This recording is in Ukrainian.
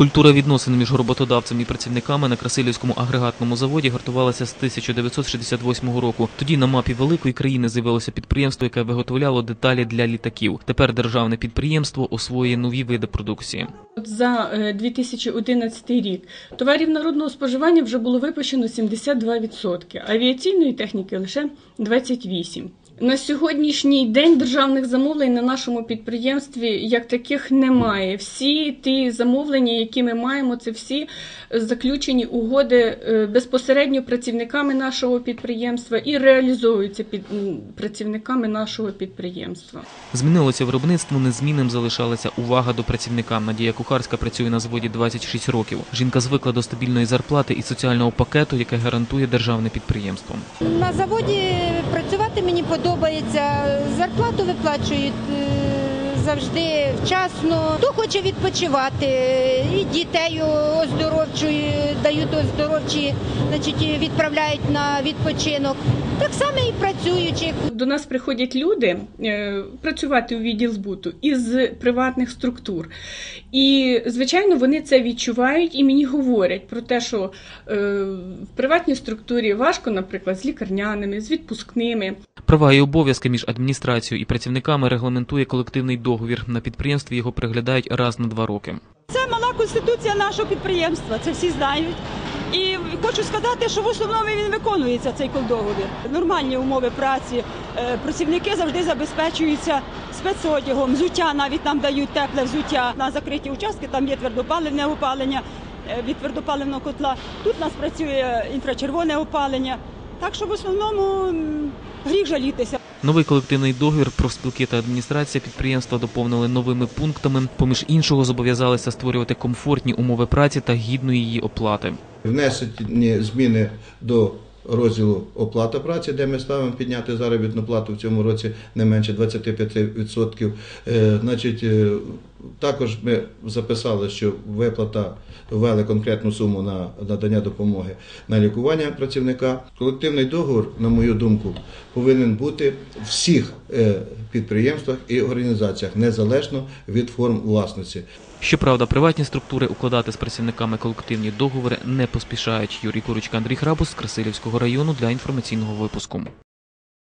Культура відносин між роботодавцем і працівниками на Красилівському агрегатному заводі гартувалася з 1968 року. Тоді на мапі великої країни з'явилося підприємство, яке виготовляло деталі для літаків. Тепер державне підприємство освоює нові види продукції. За е, 2011 рік товарів народного споживання вже було випущено 72%, авіаційної техніки лише 28%. На сьогоднішній день державних замовлень на нашому підприємстві як таких немає. Всі ті замовлення, які ми маємо, це всі заключені угоди е, безпосередньо працівниками нашого підприємства і реалізовуються під працівниками нашого підприємства. Змінилося виробництво, незмінним залишалася увага до працівника. Надія Кухарська працює на заводі 26 років. Жінка звикла до стабільної зарплати і соціального пакету, яке гарантує державне підприємство. На заводі працювати мені подобається. Зарплату виплачують е, завжди вчасно. Хто хоче відпочивати, і дітей оздоровчують, дають оздоровчі, значить відправляють на відпочинок. Так само і працюючих. До нас приходять люди е, працювати у відділ збуту із приватних структур. І, звичайно, вони це відчувають і мені говорять про те, що е, в приватній структурі важко, наприклад, з лікарняними, з відпускними. Права і обов'язки між адміністрацією і працівниками регламентує колективний договір. На підприємстві його переглядають раз на два роки. Це мала конституція нашого підприємства, це всі знають. І хочу сказати, що в основному він виконується цей договір. Нормальні умови праці. Е, Працівники завжди забезпечуються спецодягом, взуття навіть нам дають тепле взуття. На закриті участки там є твердопаливне опалення е, від твердопаливного котла. Тут у нас працює інфрачервоне опалення. Так що в основному гріх жалітися. Новий колективний договір профспілки та адміністрація підприємства доповнили новими пунктами. Поміж іншого зобов'язалися створювати комфортні умови праці та гідної її оплати. Внесені зміни до розділу оплата праці, де ми ставимо підняти заробітну плату в цьому році не менше 25%. Е, Значить, е, також ми записали, що виплата ввели конкретну суму на надання допомоги на лікування працівника. Колективний договір, на мою думку, повинен бути в всіх е, підприємствах і організаціях незалежно від форм власності. Щоправда, приватні структури укладати з працівниками колективні договори не поспішають. Юрій Курочка, Андрій Храбус з Красилівського району для інформаційного випуску.